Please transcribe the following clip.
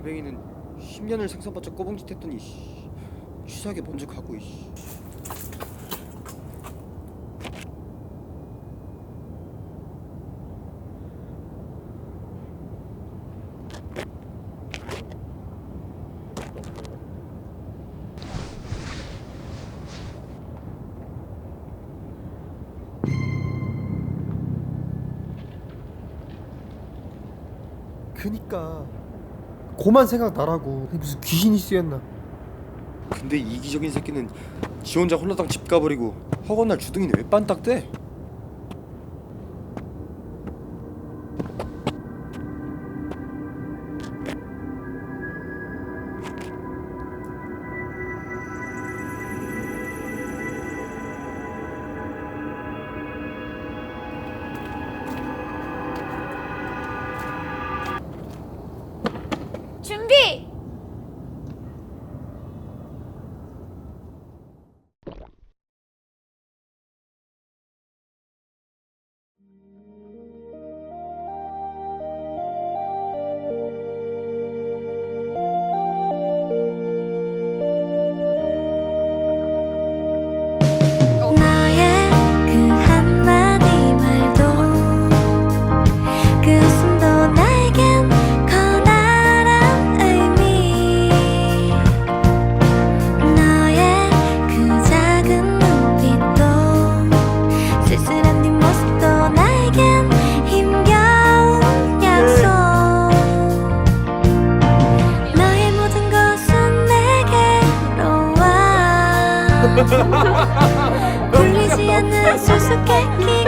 달팽이는 10년을 생선받자 꼬봉짓 했더니 씨, 취사하게 먼저 가고 이씨. 그니까 고만 생각 나라고 무슨 귀신이 쓰였나 근데 이기적인 새끼는 지 혼자 홀라당 집 가버리고 허건 날 주둥이는 왜 빤딱대? 金币 울리지 않는 수수께끼.